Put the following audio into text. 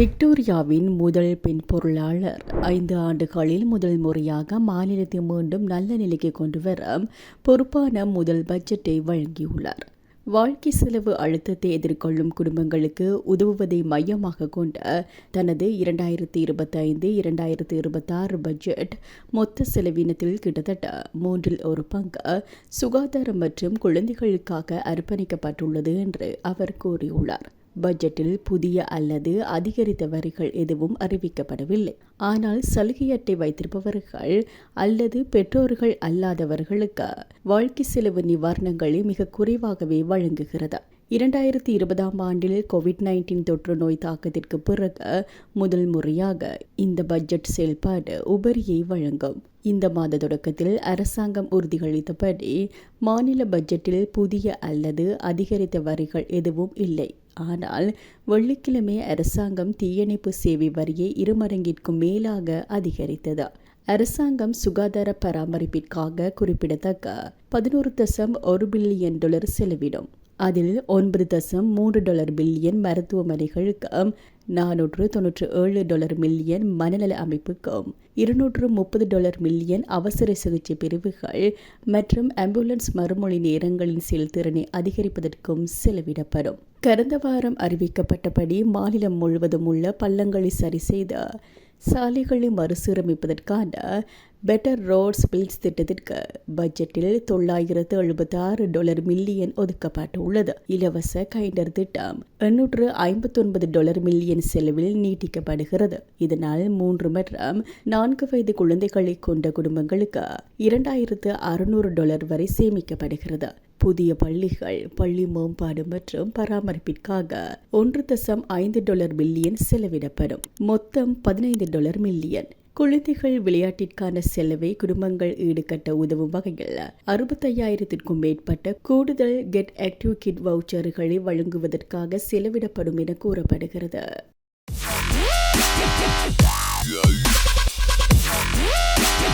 விக்டோரியாவின் முதல் பெண் பொருளாளர். ஐந்து ஆண்டுகளில் முதல் முறையாக மாநிலத்தை மீண்டும் நல்ல நிலைக்கு கொண்டு வர பொறுப்பான முதல் பட்ஜெட்டை வழங்கியுள்ளார். வாழ்க்கை செலவு அழுத்தத்தை எதிர்கொள்ளும் குடும்பங்களுக்கு உதவுவதை மையமாக கொண்ட தனது இரண்டாயிரத்தி இருபத்தைந்து இரண்டாயிரத்தி இருபத்தாறு பட்ஜெட் மொத்த செலவினத்தில் கிட்டத்தட்ட மூன்றில் ஒரு பங்கு சுகாதாரம் மற்றும் குழந்தைகளுக்காக அர்ப்பணிக்கப்பட்டுள்ளது என்று அவர் கூறியுள்ளார். பட்ஜெட்டில் புதிய அல்லது அதிகரித்த வரிகள் எதுவும் அறிவிக்கப்படவில்லை. ஆனால் சலுகை அட்டை வைத்திருப்பவர்கள் அல்லது பெற்றோர்கள் அல்லாதவர்களுக்கு வாழ்க்கை செலவு நிவாரணங்களை மிக குறைவாகவே வழங்குகிறது? இரண்டாயிரத்தி இருபதாம் ஆண்டில் கோவிட் நைன்டீன் தொற்று நோய் தாக்கத்திற்கு பிறகு முதல் முறையாக இந்த பட்ஜெட் செயல்பாடு உபரியை வழங்கும். இந்த மாத தொடக்கத்தில் அரசாங்கம் உறுதியளித்தபடி மாநில பட்ஜெட்டில் புதிய அல்லது அதிகரித்த வரிகள் எதுவும் இல்லை. ஆனால் வெள்ளிக்கிழமை அரசாங்கம் தீயணைப்பு சேவை வரியை இருமடங்கிற்கும் மேலாக அதிகரித்தது. அரசாங்கம் சுகாதார பராமரிப்பிற்காக குறிப்பிடத்தக்க பதினோரு தசம் ஒரு பில்லியன் டாலர் செலவிடும். அதில் ஒன்பது தசம் மூன்று டாலர் பில்லியன் மருத்துவமனைகளுக்கும் நானூற்று தொன்னூற்று ஏழு டாலர் மில்லியன் மனநல அமைப்புக்கும் இருநூற்று முப்பது டாலர் மில்லியன் அவசர சிகிச்சை பிரிவுகள் மற்றும் ஆம்புலன்ஸ் மறுமொழி நேரங்களின் செயல்திறனை அதிகரிப்பதற்கும் செலவிடப்படும். கடந்த வாரம் அறிவிக்கப்பட்டபடி மாநிலம் முழுவதும் உள்ள பள்ளங்களை சரி செய்த சாலைகளை மறுசீரமைப்பதற்கான பெட்டர் ரோட்ஸ் பில்ஸ் திட்டத்திற்கு பட்ஜெட்டில் தொள்ளாயிரத்து எழுபத்தி ஆறு டாலர் மில்லியன் ஒதுக்கப்பட்டுள்ளது. இலவச கைண்டர் திட்டம் எண்ணூற்று ஐம்பத்தொன்பது டாலர் மில்லியன் செலவில் நீட்டிக்கப்படுகிறது. இதனால் மூன்று மற்றும் நான்கு வயது குழந்தைகளை கொண்ட குடும்பங்களுக்கு இரண்டாயிரத்து அறுநூறு டாலர் வரை சேமிக்கப்படுகிறது. புதிய பள்ளிகள் பள்ளி மேம்பாடு மற்றும் பராமரிப்பிற்காக ஒன்று தசம் ஐந்து டாலர் மில்லியன் செலவிடப்படும். மொத்தம் பதினைந்து டாலர் மில்லியன். குழந்தைகள் விளையாட்டிற்கான செலவை குடும்பங்கள் ஈடுகட்ட உதவும் வகையில் அறுபத்தையாயிரத்திற்கும் மேற்பட்ட கூடுதல் கெட் ஆக்டிவ் கிட் வவுச்சர்களை வழங்குவதற்காக செலவிடப்படும் என கூறப்படுகிறது. Yeah.